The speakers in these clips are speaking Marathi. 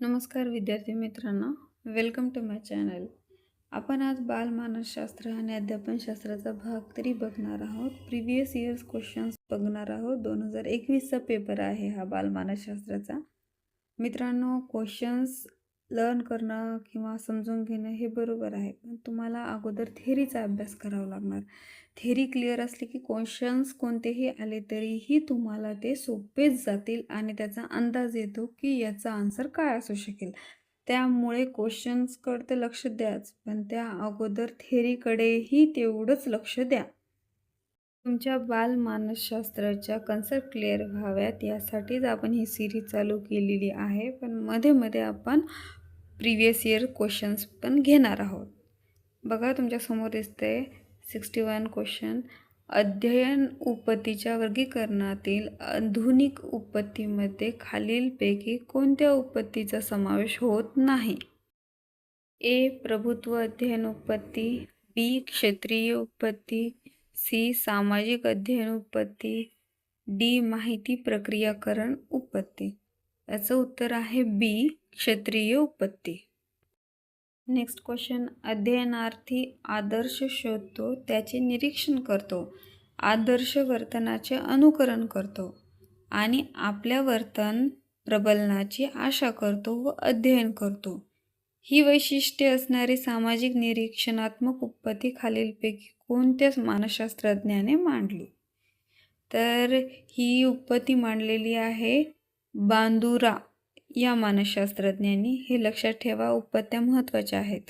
नमस्कार विद्यार्थी मित्रांनो वेलकम टू माय चॅनल आपण आज बालमानसशास्त्र आणि अध्यापनशास्त्राचा भाग तरी बघणार आहोत. प्रिव्हियस इयर्स क्वेश्चन्स बघणार आहोत. दोन हजार एकवीसचा पेपर आहे हा बालमानसशास्त्राचा मित्रांनो क्वेश्चन्स लर्न करणं किंवा समजून घेणं हे बरोबर आहे. पण तुम्हाला अगोदर थेरीचा अभ्यास करावा लागणार. थेरी क्लिअर असली की क्वेश्चन्स कोणतेही आले तरीही तुम्हाला ते सोपेच जातील आणि त्याचा अंदाज येतो की याचा आन्सर काय असू शकेल. त्यामुळे क्वेश्चन्सकडे तर लक्ष द्याच पण त्या अगोदर थेरीकडेही तेवढंच लक्ष द्या. तुमच्या बालमानसशास्त्राच्या कन्सेप्ट क्लिअर व्हाव्यात यासाठीच आपण ही सिरीज चालू केलेली आहे. पण मध्ये मध्ये आपण प्रिव्हियस इयर क्वेश्चन्स पण घेणार आहोत. बघा तुमच्यासमोर दिसते सिक्स्टी वन क्वेश्चन. अध्ययन उपत्तीच्या वर्गीकरणातील आधुनिक उपत्तीमध्ये खालीलपैकी कोणत्या उपत्तीचा समावेश होत नाही? ए प्रभुत्व अध्ययन उपत्ती बी क्षेत्रीय उपत्ती सी सामाजिक अध्ययन उपत्ती डी माहिती प्रक्रियाकरण उपत्ती याचं उत्तर आहे बी. क्षेत्रीय उपत्ती नेक्स्ट क्वेश्चन अध्ययनार्थी आदर्श शोधतो त्याचे निरीक्षण करतो आदर्श वर्तनाचे अनुकरण करतो आणि आपल्या वर्तन प्रबलनाची आशा करतो व अध्ययन करतो. ही वैशिष्ट्ये असणारी सामाजिक निरीक्षणात्मक उत्पत्ती खालीलपैकी कोणत्या मानसशास्त्रज्ञाने मांडली? तर ही उपत्ती मांडलेली आहे बांदुरा. या मानसशास्त्रज्ञांनी हे लक्षात ठेवा उपत्या महत्त्वाच्या आहेत.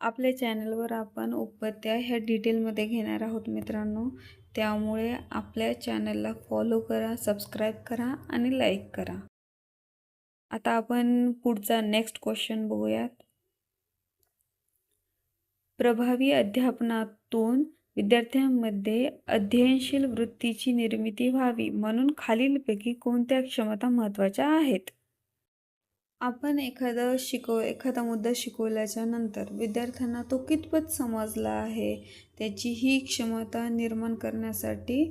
आपल्या चॅनलवर आपण उपत्या ह्या डिटेलमध्ये घेणार आहोत मित्रांनो. त्यामुळे आपल्या चॅनलला फॉलो करा सबस्क्राईब करा आणि लाईक करा. आता आपण पुढचा नेक्स्ट क्वेश्चन बघूयात. प्रभावी अध्यापनातून विद्यार्थ्यांमध्ये अध्ययनशील वृत्तीची निर्मिती व्हावी म्हणून खालीलपैकी कोणत्या क्षमता महत्त्वाच्या आहेत? आपण एखादं शिकव एखादा मुद्दा शिकवल्याच्या नंतर विद्यार्थ्यांना तो कितपत समजला आहे त्याची ही क्षमता निर्माण करण्यासाठी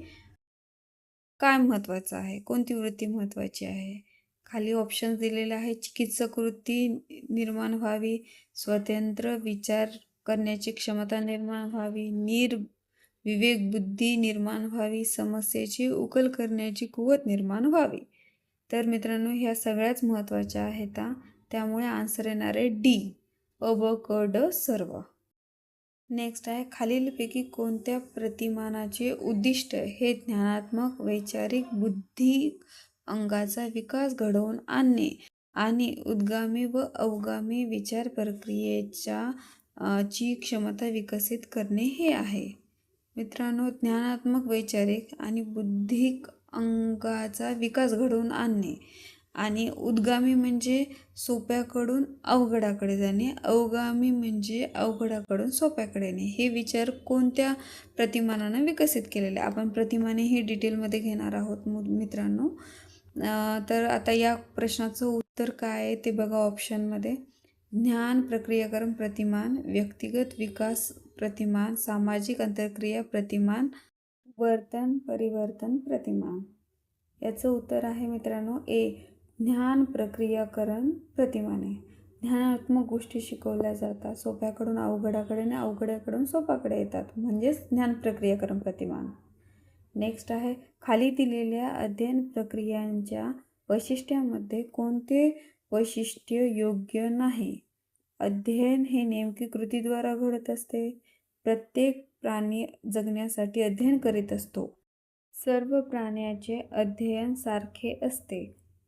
काय महत्त्वाचं आहे? कोणती वृत्ती महत्त्वाची आहे? खाली ऑप्शन्स दिलेले आहे चिकित्सक वृत्ती निर्माण व्हावी स्वतंत्र विचार करण्याची क्षमता निर्माण व्हावी. निर विवेक बुद्धी निर्माण व्हावी. समस्येची उकल करण्याची कुवत निर्माण व्हावी. तर मित्रांनो ह्या सगळ्याच महत्त्वाच्या आहेत त्यामुळे आन्सर येणार आहे डी अब क ड सर्व. नेक्स्ट आहे खालीलपैकी कोणत्या प्रतिमानाचे उद्दिष्ट हे ज्ञानात्मक वैचारिक बुद्धी अंगाचा विकास घडवून आणणे आणि उद्गामी व अवगामी विचार प्रक्रियेच्या ची क्षमता विकसित करणे हे आहे. मित्रांनो ज्ञानात्मक वैचारिक आणि बुद्धिक अंगाचा विकास घडवून आणणे आणि उद्गामी म्हणजे सोप्याकडून अवघडाकडे जाणे अवगामी म्हणजे अवघडाकडून सोप्याकडे येणे. हे विचार कोणत्या प्रतिमानानं विकसित केलेले? आपण प्रतिमाने हे डिटेलमध्ये घेणार आहोत मित्रांनो. तर आता या प्रश्नाचं उत्तर काय आहे ते बघा ऑप्शनमध्ये ज्ञान प्रक्रियाकरण प्रतिमान व्यक्तिगत विकास प्रतिमान सामाजिक अंतर्क्रिया प्रतिमान वर्तन परिवर्तन प्रतिमान. याचं उत्तर आहे मित्रांनो ए ज्ञान प्रक्रियाकरण प्रतिमाने ज्ञानात्मक गोष्टी शिकवल्या जातात सोप्याकडून अवघडाकडे आणि अवघड्याकडून सोपाकडे येतात. म्हणजेच ज्ञान प्रक्रियाकरण प्रतिमान. नेक्स्ट आहे खाली दिलेल्या अध्ययन प्रक्रियांच्या वैशिष्ट्यामध्ये कोणते वैशिष्ट्य योग्य नाही. अध्ययन हे नेमके कृतीद्वारा घडत असते. प्रत्येक प्राणी जगण्यासाठी अध्ययन करीत असतो. सर्व प्राण्याचे अध्ययन सारखे असते.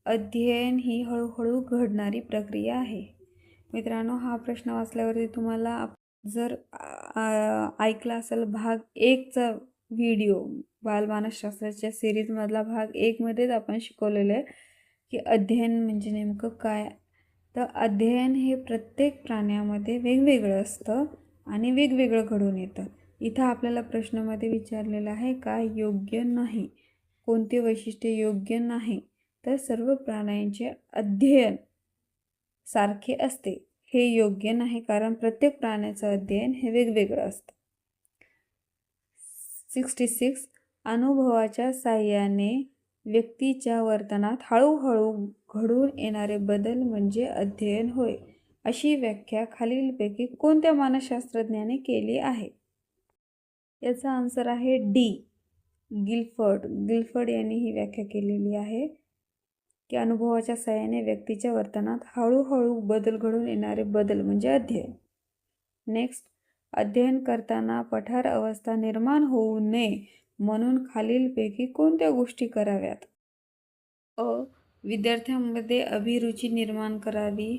अध्ययन ही हळूहळू घडणारी प्रक्रिया आहे. मित्रांनो हा प्रश्न वाचल्यावरती तुम्हाला जर ऐकला असेल भाग एकचा व्हिडिओ बालमानसशास्त्राच्या सिरीजमधला भाग एकमध्येच आपण शिकवलेलं आहे. की अध्ययन म्हणजे नेमकं काय? तर अध्ययन हे प्रत्येक प्राण्यामध्ये वेगवेगळं असतं आणि वेगवेगळं घडून येतं. इथं आपल्याला प्रश्नामध्ये विचारलेलं आहे का? योग्य नाही. कोणते वैशिष्ट्य योग्य नाही? तर सर्व प्राण्यांचे अध्ययन सारखे असते. हे योग्य नाही कारण प्रत्येक प्राण्याचं अध्ययन हे वेगवेगळं असतं. सिक्स्टी सिक्स अनुभवाच्या साह्याने व्यक्तीच्या वर्तनात हळूहळू घडून येणारे बदल म्हणजे अध्ययन होय अशी व्याख्या खालीलपैकी कोणत्या मानसशास्त्रज्ञाने केली आहे? याचा आन्सर आहे डी. गिल्फर्ड. गिल्फर्ड यांनी ही व्याख्या केलेली आहे की अनुभवाच्या सहाय्याने व्यक्तीच्या वर्तनात हळूहळू बदल घडून येणारे बदल म्हणजे अध्ययन. नेक्स्ट अध्ययन करताना पठार अवस्था निर्माण होऊ नये म्हणून खालीलपैकी कोणत्या गोष्टी कराव्यात? अ. विद्यार्थ्यांमध्ये अभिरुची निर्माण करावी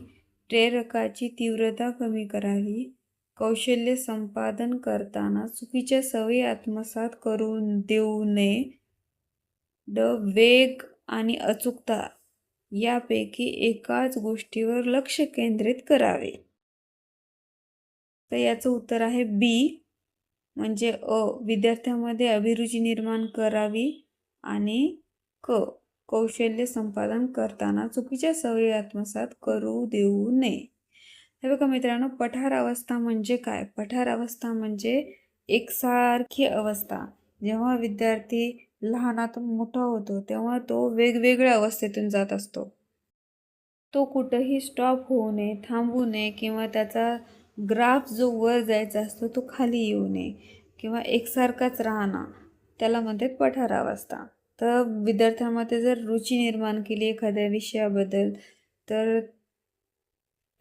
प्रेरकाची तीव्रता कमी करावी कौशल्य संपादन करताना चुकीच्या सवयी आत्मसात करून देऊ नये ड. वेग आणि अचूकता यापैकी एकाच गोष्टीवर लक्ष केंद्रित करावे. तर याचं उत्तर आहे बी. म्हणजे अ विद्यार्थ्यामध्ये अभिरुची निर्माण करावी आणि क कौशल्य संपादन करताना चुकीच्या सवयी आत्मसात करू देऊ नये. हे बघा मित्रांनो पठार अवस्था म्हणजे काय? पठार अवस्था म्हणजे एकसारखी अवस्था. जेव्हा विद्यार्थी लहानातून मोठा होतो तेव्हा तो वेगवेगळ्या अवस्थेतून जात असतो. तो कुठंही स्टॉप होऊ नये थांबू नये किंवा त्याचा ग्राफ जो वर जायचा असतो तो खाली येऊ नये किंवा एकसारखाच राहणं त्याला म्हणतात पठाराव असता तर विद्यार्थ्यांमध्ये जर रुची निर्माण केली एखाद्या विषयाबद्दल तर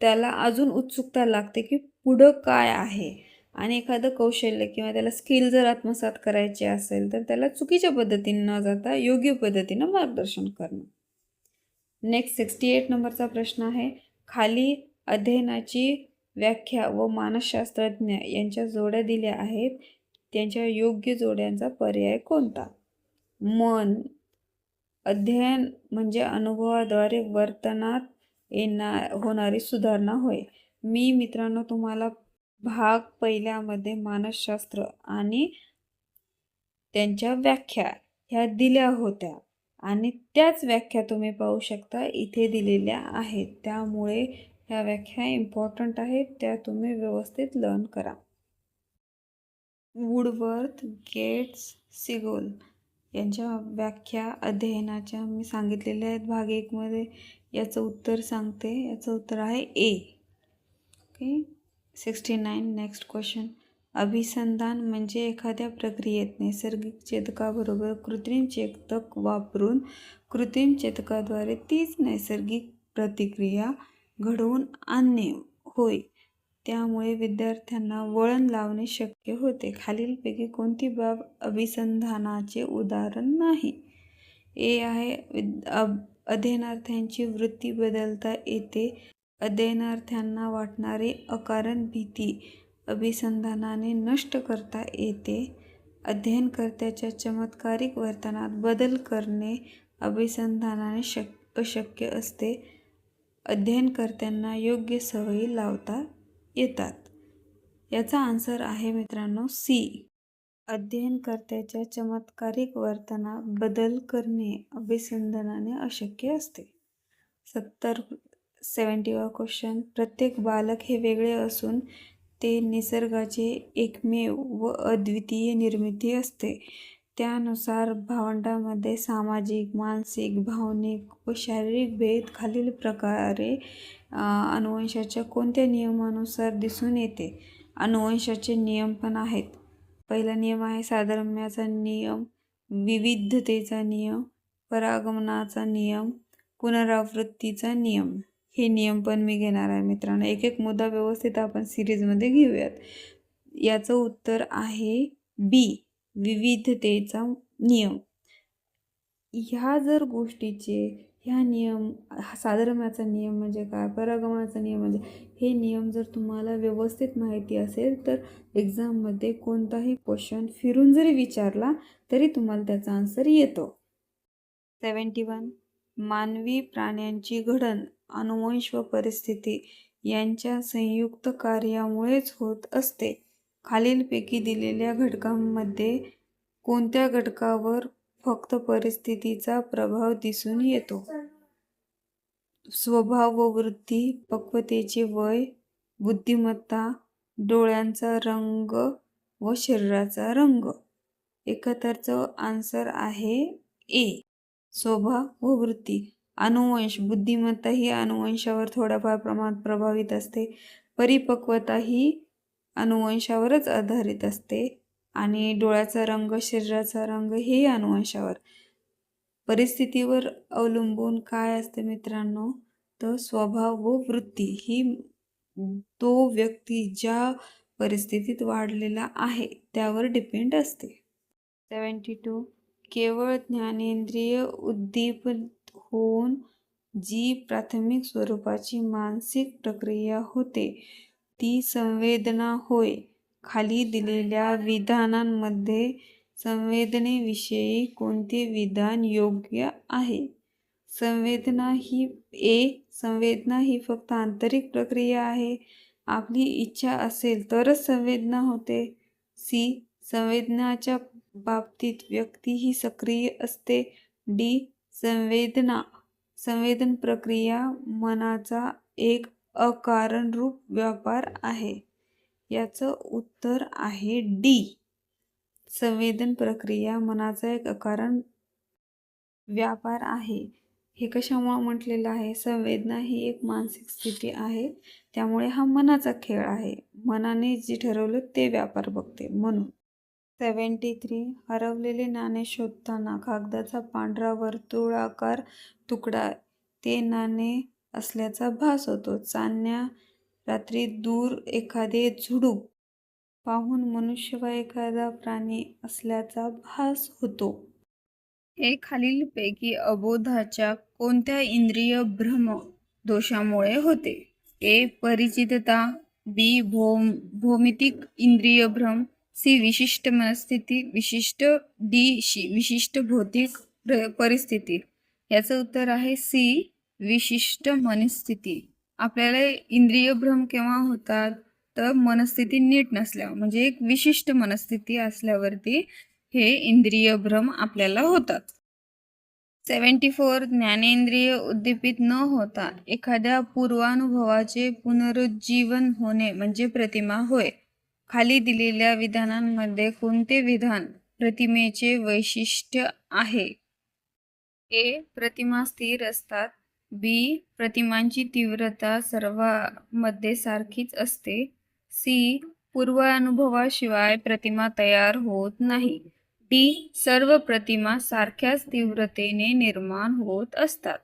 त्याला अजून उत्सुकता लागते की पुढं काय आहे? आणि एखादं कौशल्य किंवा त्याला स्किल जर आत्मसात करायचे असेल तर त्याला चुकीच्या पद्धतीने न जाता योग्य पद्धतीनं मार्गदर्शन करणं. नेक्स्ट सिक्स्टी एट नंबरचा प्रश्न आहे. खाली अध्ययनाची व्याख्या व मानसशास्त्रज्ञ यांच्या जोड्या दिल्या आहेत. त्यांच्या योग्य जोड्यांचा पर्याय कोणता? मन. अध्ययन म्हणजे अनुभवाद्वारे वर्तनात येणार होणारी सुधारणा होय. मी मित्रांनो तुम्हाला भाग पहिल्यामध्ये मानसशास्त्र आणि त्यांच्या व्याख्या ह्या दिल्या होत्या आणि त्याच व्याख्या तुम्ही पाहू शकता. इथे दिलेल्या आहेत. त्यामुळे ह्या व्याख्या इम्पॉर्टंट आहेत त्या तुम्ही व्यवस्थित लर्न करा. वुडवर्थ गेट्स सिगोल यांच्या व्याख्या अध्ययनाच्या मी सांगितलेल्या आहेत. भाग एकमध्ये याचं उत्तर सांगते. याचं उत्तर आहे A okay sixty nine next question अभिसंधान म्हणजे एखाद्या प्रक्रियेत नैसर्गिक चेतकाबरोबर कृत्रिम चेतक वापरून कृत्रिम चेतकाद्वारे तीच नैसर्गिक प्रतिक्रिया घडवून आणणे होय. त्यामुळे विद्यार्थ्यांना वळण लावणे शक्य होते. खालीलपैकी कोणती बाब अभिसंधानाचे उदाहरण नाही? ए आहे अध्ययनार्थ्यांची वृत्ती बदलता येते. अध्ययनार्थ्यांना वाटणारी अकारण भीती अभिसंधानाने नष्ट करता येते. अध्ययनकर्त्याच्या चमत्कारिक वर्तनात बदल करणे अभिसंधानाने शक अशक्य असते. अध्ययनकर्त्यांना योग्य सवयी लावता येतात. याचा आन्सर आहे मित्रांनो सी अध्ययनकर्त्याच्या चमत्कारिक वर्तनात बदल करणे अभिसंधानाने अशक्य असते. सत्तर सेवन्टीवा क्वेश्चन प्रत्येक बालक हे वेगळे असून ते निसर्गाचे एकमेव व अद्वितीय निर्मिती असते. त्यानुसार भावंडामध्ये सामाजिक मानसिक भावनिक व शारीरिक भेद खालील प्रकारे अनुवंशाच्या कोणत्या नियमानुसार दिसून येते? अनुवंशाचे नियम पण आहेत. पहिला नियम आहे साधर्म्याचा नियम विविधतेचा नियम परागमनाचा नियम पुनरावृत्तीचा नियम. हे नियम पण मी घेणार आहे मित्रांनो. एक एक मुद्दा व्यवस्थित आपण सिरीजमध्ये घेऊयात. याचं उत्तर आहे बी विविधतेचा नियम. ह्या जर गोष्टीचे ह्या नियम साधर्म्याचा नियम म्हणजे काय? परागमनाचा नियम म्हणजे हे नियम जर तुम्हाला व्यवस्थित माहिती असेल तर एक्झाममध्ये कोणताही क्वेश्चन फिरून जरी विचारला तरी तुम्हाला त्याचा आन्सर येतो. Seventy one. मानवी प्राण्यांची घडण अनुवंश व परिस्थिती यांच्या संयुक्त कार्यामुळेच होत असते. खालीलपैकी दिलेल्या घटकांमध्ये कोणत्या घटकावर फक्त परिस्थितीचा प्रभाव दिसून येतो? स्वभाव व वृत्ती पक्वतेचे वय बुद्धिमत्ता डोळ्यांचा रंग व शरीराचा रंग. एकत्रचं आन्सर आहे ए. स्वभाव व वृत्ती. अनुवंश बुद्धिमत्ता ही अनुवंशावर थोड्याफार प्रमाणात प्रभावित असते. परिपक्वता ही अनुवंशावरच आधारित असते आणि डोळ्याचा रंग शरीराचा रंग हेही अनुवंशावर. परिस्थितीवर अवलंबून काय असते मित्रांनो? तर स्वभाव व वृत्ती ही तो व्यक्ती ज्या परिस्थितीत वाढलेला आहे त्यावर डिपेंड असते. Seventy two. केवळ ज्ञानेंद्रिय उद्दीपित होऊन जी प्राथमिक स्वरूपाची मानसिक प्रक्रिया होते ती संवेदना होय. खाली दिलेल्या विधानांमध्ये संवेदनेविषयी कोणते विधान योग्य आहे? संवेदना ही ए संवेदना ही फक्त आंतरिक प्रक्रिया आहे. आपली इच्छा असेल तरच संवेदना होते. सी संवेदनाच्या बाबतीत व्यक्ती ही सक्रिय असते. डी संवेदना संवेदन प्रक्रिया मनाचा एक अकारणरूप व्यापार आहे. याचं उत्तर आहे डी संवेदन प्रक्रिया मनाचा एक अकारण व्यापार आहे. हे कशामुळे म्हटलेलं आहे? संवेदना ही एक मानसिक स्थिती आहे. त्यामुळे हा मनाचा खेळ आहे. मनाने जे ठरवलं ते व्यापार बघते. म्हणून सेवन्टी थ्री हरवलेले नाणे शोधताना कागदाचा पांढरा वर्तुळाकार तुकडा ते नाणे असल्याचा भास होतो. चांदण्या रात्री दूर एखादे झुडूप पाहून मनुष्य वा एखादा प्राणी असल्याचा भास होतो. हे खालीलपैकी अबोधाच्या कोणत्या इंद्रिय भ्रम दोषामुळे होते? ए. परिचितता बी. भौम भौमितिक इंद्रिय भ्रम सी. विशिष्ट मनस्थिती विशिष्ट डी. शी विशिष्ट भौतिक प्र- परिस्थिती. याचं उत्तर आहे सी. विशिष्ट मनस्थिती. आपल्याला इंद्रिय भ्रम केव्हा होतात? तर मनस्थिती नीट नसल्यावर म्हणजे एक विशिष्ट मनस्थिती असल्यावरती हे इंद्रिय भ्रम आपल्याला होतात. सेवन्टी फोर ज्ञानेंद्रिय उद्दीपित न होता एखाद्या पूर्वानुभवाचे पुनरुज्जीवन होणे म्हणजे प्रतिमा होय. खाली दिलेल्या विधानांमध्ये कोणते विधान प्रतिमेचे वैशिष्ट्य आहे? ए. प्रतिमा स्थिर असतात. बी. प्रतिमांची तीव्रता सर्वांमध्ये सारखीच असते. सी. पूर्वानुभवाशिवाय प्रतिमा तयार होत नाही. डी. सर्व प्रतिमा सारख्याच तीव्रतेने निर्माण होत असतात.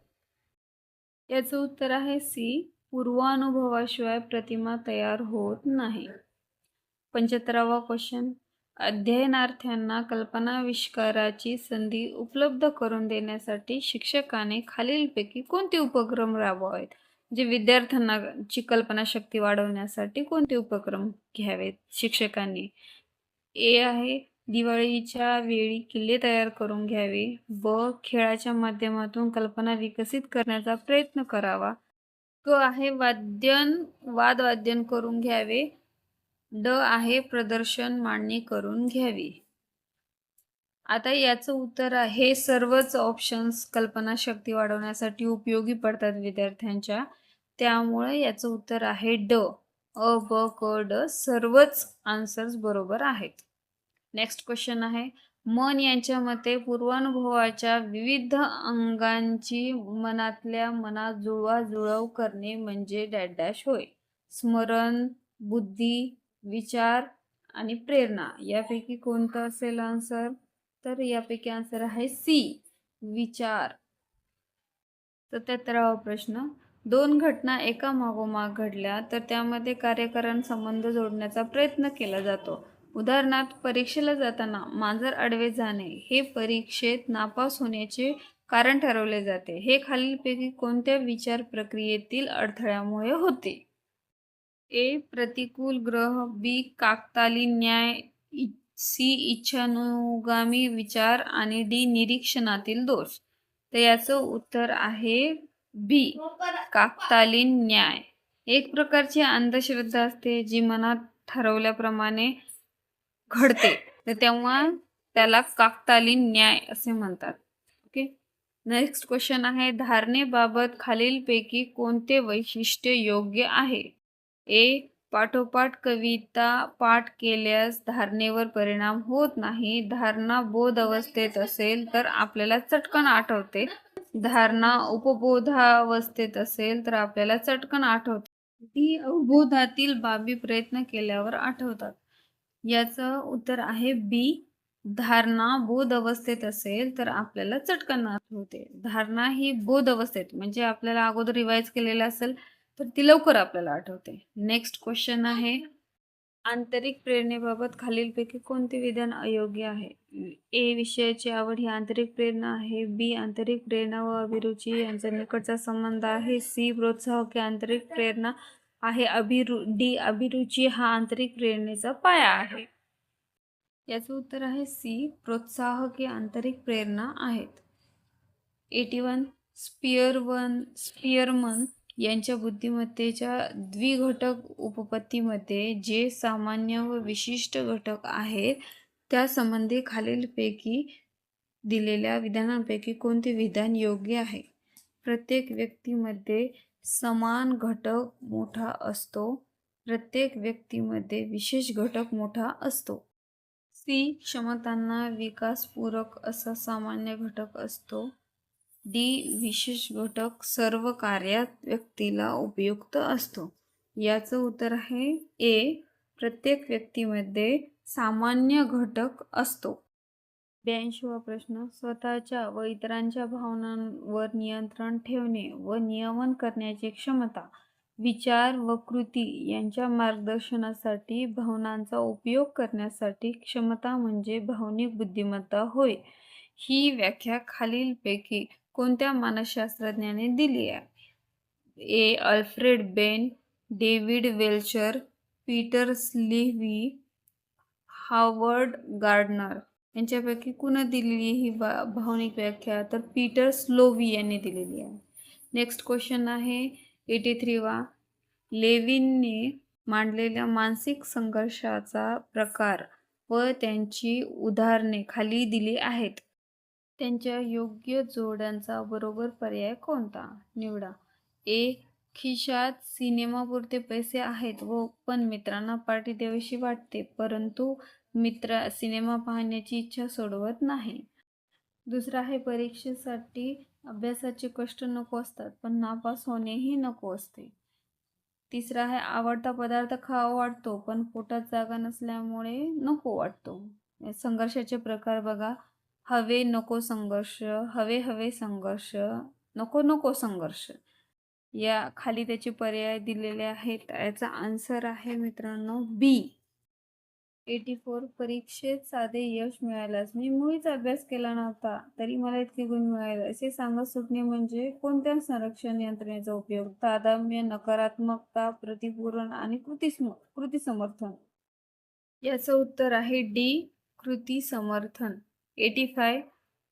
याचं उत्तर आहे सी. पूर्वानुभवाशिवाय प्रतिमा तयार होत नाही. पंच्याहत्तरावा क्वेश्चन अध्ययनार्थ्यांना कल्पनाविष्काराची संधी उपलब्ध करून देण्यासाठी शिक्षकाने खालीलपैकी कोणते उपक्रम राबवावेत? जे विद्यार्थ्यांना ची कल्पनाशक्ती वाढवण्यासाठी कोणते उपक्रम घ्यावेत? शिक्षकांनी ए आहे दिवाळीच्या वेळी किल्ले तयार करून घ्यावे ब खेळाच्या माध्यमातून कल्पना विकसित करण्याचा प्रयत्न करावा. क आहे वाद्यन वादवाद्यन करून घ्यावे ड आहे प्रदर्शन मांडणी करून घ्यावी. आता याचं उत्तर आहे हे सर्वच ऑप्शन्स कल्पनाशक्ती वाढवण्यासाठी उपयोगी पडतात विद्यार्थ्यांच्या. त्यामुळे याचं उत्तर आहे ड. अ ब क ड सर्वच आन्सर्स बरोबर आहेत. नेक्स्ट क्वेश्चन आहे. मन यांच्या मते पूर्वानुभवाच्या विविध अंगांची मनातल्या मनात जुळवाजुळव करणे म्हणजे डॅश होय. स्मरण बुद्धी विचार आणि प्रेरणा यापैकी कोणतं असेल आन्सर तर यापैकी आन्सर आहे सी विचार. सत्याहत्तरावा प्रश्न. दोन घटना एका मागोमाग घडल्या तर त्यामध्ये कार्यकारण संबंध जोडण्याचा प्रयत्न केला जातो. उदाहरणार्थ परीक्षेला जाताना मांजर आडवे जाणे हे परीक्षेत नापास होण्याचे कारण ठरवले जाते. हे खालीलपैकी कोणत्या विचार प्रक्रियेतील अडथळ्यामुळे होते? ए प्रतिकूल ग्रह बी काकतालीन न्याय इ- सी इच्छानुगामी विचार आणि डी निरीक्षणातील दोष. तर याचं उत्तर आहे बी काकतालीन न्याय. एक प्रकारची अंधश्रद्धा असते जी मनात ठरवल्याप्रमाणे घडते. तर तेव्हा त्याला काकतालीन न्याय असे म्हणतात. ओके? नेक्स्ट क्वेश्चन आहे धारणेबाबत खालीलपैकी कोणते वैशिष्ट्य योग्य आहे? ए पाठोपाठ कविता पाठ केल्यास धारणेवर परिणाम होत नाही. धारणा बोध अवस्थेत असेल तर आपल्याला चटकन आठवते. धारणा उपबोधावस्थेत असेल तर आपल्याला चटकन आठवते. ती अवबोधातील बाबी प्रयत्न केल्यावर आठवतात. याचं उत्तर आहे बी धारणा बोध अवस्थेत असेल तर आपल्याला चटकन आठवते. धारणा ही बोध अवस्थेत म्हणजे आपल्याला अगोदर रिवाईज केलेलं असेल तर ती लवकर आपल्याला आठवते. नेक्स्ट क्वेश्चन आहे आंतरिक प्रेरणेबाबत खालीलपैकी कोणते विधान अयोग्य आहे? ए विषयाची आवड ही आंतरिक प्रेरणा आहे. बी आंतरिक प्रेरणा व अभिरुची यांचा निकटचा संबंध आहे. सी प्रोत्साहक ही आंतरिक प्रेरणा आहे. अभिरु डी अभिरुची हा आंतरिक प्रेरणेचा पाया आहे. याचं उत्तर आहे सी प्रोत्साहक ही आंतरिक प्रेरणा आहेत. Eighty one spear one Spearman यांच्या बुद्धिमत्तेच्या द्विघटक उपपत्तीमध्ये जे सामान्य व विशिष्ट घटक आहेत त्यासंबंधी खालीलपैकी दिलेल्या विधानांपैकी कोणते विधान योग्य आहे? प्रत्येक व्यक्तीमध्ये समान घटक मोठा असतो. प्रत्येक व्यक्तीमध्ये विशेष घटक मोठा असतो. सी क्षमतांना विकासपूरक असा सामान्य घटक असतो. डी विशेष घटक सर्व कार्यात व्यक्तीला उपयुक्त असतो. याचं उत्तर आहे ए प्रत्येक व्यक्तीमध्ये सामान्य घटक असतो. ब्याऐंशीवा प्रश्न स्वतःच्या व इतरांच्या भावनांवर नियंत्रण ठेवणे व नियमन करण्याची क्षमता विचार व कृती यांच्या मार्गदर्शनासाठी भावनांचा उपयोग करण्यासाठी क्षमता म्हणजे भावनिक बुद्धिमत्ता होय. ही व्याख्या खालीलपैकी कोणत्या मानसशास्त्रज्ञाने दिली आहे? A. Alfred Binet David Wechsler Peter Salovey Howard Gardner. यांच्यापैकी कुणा दिलेली ही भावनिक व्याख्या? तर पीटर स्लोव्ही यांनी दिलेली आहे. नेक्स्ट क्वेश्चन आहे. एटी थ्री वा लेविनने मांडलेल्या मानसिक संघर्षाचा प्रकार व त्यांची उदाहरणे खाली दिली आहेत. त्यांच्या योग्य जोड्यांचा बरोबर पर्याय कोणता? निवडा. ए. खिशात सिनेमापुरते पैसे आहेत व पण मित्रांना पार्टी द्यावीशी वाटते परंतु मित्र सिनेमा पाहण्याची इच्छा सोडवत नाही. दुसरा आहे परीक्षेसाठी अभ्यासाचे कष्ट नको असतात पण नापास होणेही नको असते. तिसरा आहे आवडता पदार्थ खावा वाटतो पण पोटात जागा नसल्यामुळे नको वाटतो. संघर्षाचे प्रकार बघा. हवे नको संघर्ष हवे हवे संघर्ष नको नको संघर्ष. या खाली त्याचे पर्याय दिलेले आहेत. याचा आन्सर आहे मित्रांनो बी एटी फोर परीक्षेत साधे यश मिळाल्यास. मी मुळीच अभ्यास केला नव्हता तरी मला इतके गुण मिळाले. असे सांगत सुटणे म्हणजे कोणत्या संरक्षण यंत्रणेचा उपयोग? तादाम्य नकारात्मकता प्रतिपूरण आणि कृती कृती समर्थन? याचं उत्तर आहे डी कृती समर्थन. एटी फाय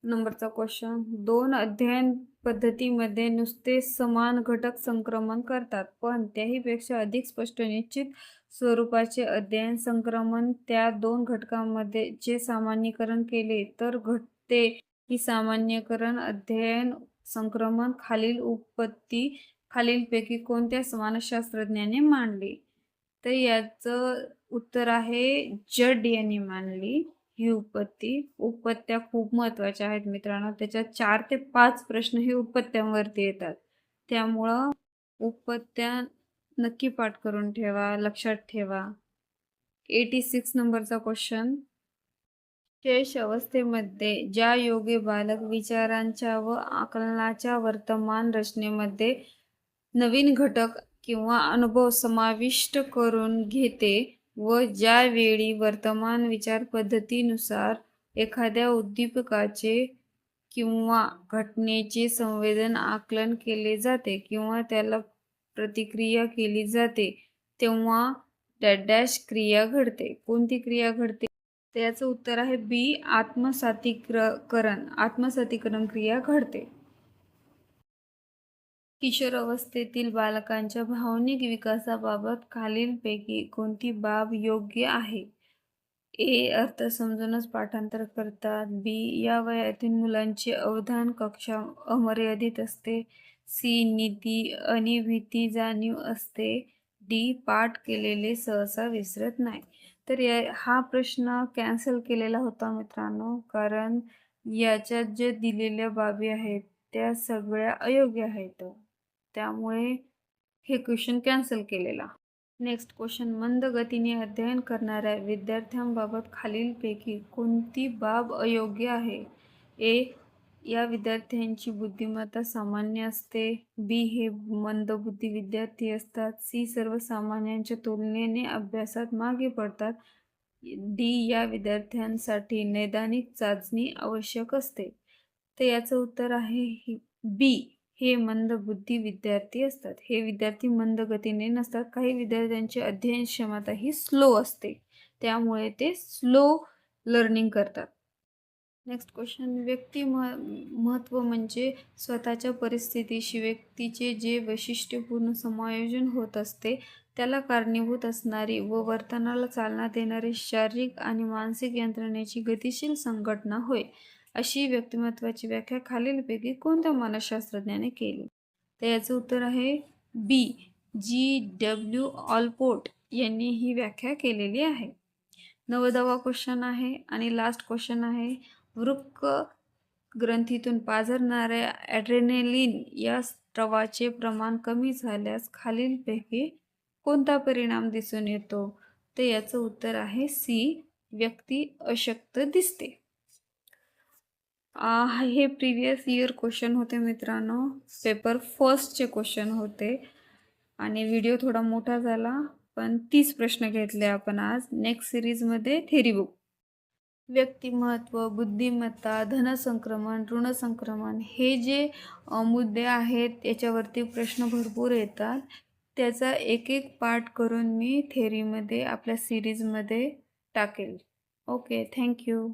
नंबरचा क्वेश्चन. दोन अध्ययन पद्धतीमध्ये नुसते समान घटक संक्रमण करतात पण त्याहीपेक्षा अधिक स्पष्ट निश्चित स्वरूपाचे अध्ययन संक्रमण त्या दोन घटकांमध्ये जे सामान्यीकरण केले तर घटते. ही सामान्यकरण अध्ययन संक्रमण खालील उत्पत्ती खालीलपैकी कोणत्या मानसशास्त्रज्ञाने मांडली? तर याचं उत्तर आहे जड यांनी मांडली. ही उपत्ती उत्पत्त्या खूप महत्त्वाच्या आहेत मित्रांनो. त्याच्यात चार ते पाच प्रश्न हे उपत्त्यांवरती येतात. त्यामुळं उत्पत्त्या नक्की पाठ करून ठेवा लक्षात ठेवा. एटी सिक्स नंबरचा क्वेश्चन शेष अवस्थेमध्ये ज्या योगे बालक विचारांच्या व आकलनाच्या वर्तमान रचनेमध्ये नवीन घटक किंवा अनुभव समाविष्ट करून घेते व ज्यावेळी वर्तमान विचार पद्धतीनुसार एखाद्या उद्दीपकाचे किंवा घटनेचे संवेदन आकलन केले जाते किंवा त्याला प्रतिक्रिया केली जाते तेव्हा डॅश क्रिया घडते. कोणती क्रिया घडते? त्याचं उत्तर आहे बी आत्मसातीकरण आत्मसातीकरण क्रिया घडते. किशोर अवस्थेतील बालकांच्या भावनिक विकासाबाबत खालीलपैकी कोणती बाब योग्य आहे? ए. अर्थ समजूनच पाठांतर करतात. बी. या वयातील मुलांचे अवधान कक्षा अमर्यादित असते. सी. नीती अनिभीती भीती जाणीव असते. डी. पाठ केलेले सहसा विसरत नाही. तर या हा प्रश्न कॅन्सल केलेला होता मित्रांनो कारण याच्यात जे दिलेल्या बाबी आहेत त्या सगळ्या अयोग्य आहेत. त्यामुळे हे क्वेश्चन कॅन्सल केलेला. नेक्स्ट क्वेश्चन मंद गतीने अध्ययन करणाऱ्या विद्यार्थ्यांबाबत खालीलपैकी कोणती बाब अयोग्य आहे? ए या विद्यार्थ्यांची बुद्धिमत्ता सामान्य असते. बी हे मंदबुद्धी विद्यार्थी असतात. सी सर्वसामान्यांच्या तुलनेने अभ्यासात मागे पडतात. डी या विद्यार्थ्यांसाठी नैदानिक चाचणी आवश्यक असते. तर याचं उत्तर आहे बी हे मंदबुद्धी विद्यार्थी असतात. हे विद्यार्थी मंद गतीने नसतात. काही विद्यार्थ्यांची अध्ययन क्षमता ही स्लो असते. त्यामुळे ते स्लो लर्निंग करतात. Next question. व्यक्ती मह महत्त्व म्हणजे स्वतःच्या परिस्थितीशी व्यक्तीचे जे वैशिष्ट्यपूर्ण समायोजन होत असते त्याला कारणीभूत असणारी व वर्तनाला चालना देणारी शारीरिक आणि मानसिक यंत्रणेची गतिशील संघटना होय. अशी व्यक्तिमत्वाची व्याख्या खालीलपैकी कोणत्या मानसशास्त्रज्ञाने केली? तर याचं उत्तर आहे बी. जी. डब्ल्यू. ऑलपोर्ट यांनी ही व्याख्या केलेली आहे. नवदवा क्वेश्चन आहे आणि लास्ट क्वेश्चन आहे. वृक्क ग्रंथीतून पाझरणाऱ्या ॲड्रेनेलिन या स्त्रवाचे प्रमाण कमी झाल्यास खालीलपैकी कोणता परिणाम दिसून येतो? तर याचं उत्तर आहे सी. व्यक्ती अशक्त दिसते. हे प्रिवियस इयर क्वेश्चन होते मित्रांनो. पेपर फर्स्टचे क्वेश्चन होते. आणि व्हिडिओ थोडा मोठा झाला पण तीस प्रश्न घेतले आपण आज. नेक्स्ट सिरीजमध्ये थेरी बुक व्यक्तिमत्व बुद्धिमत्ता धनसंक्रमण ऋणसंक्रमण हे जे मुद्दे आहेत याच्यावरती प्रश्न भरपूर येतात. त्याचा एक एक पार्ट करून मी थेरीमध्ये आपल्या सिरीजमध्ये टाकेल. Okay thank you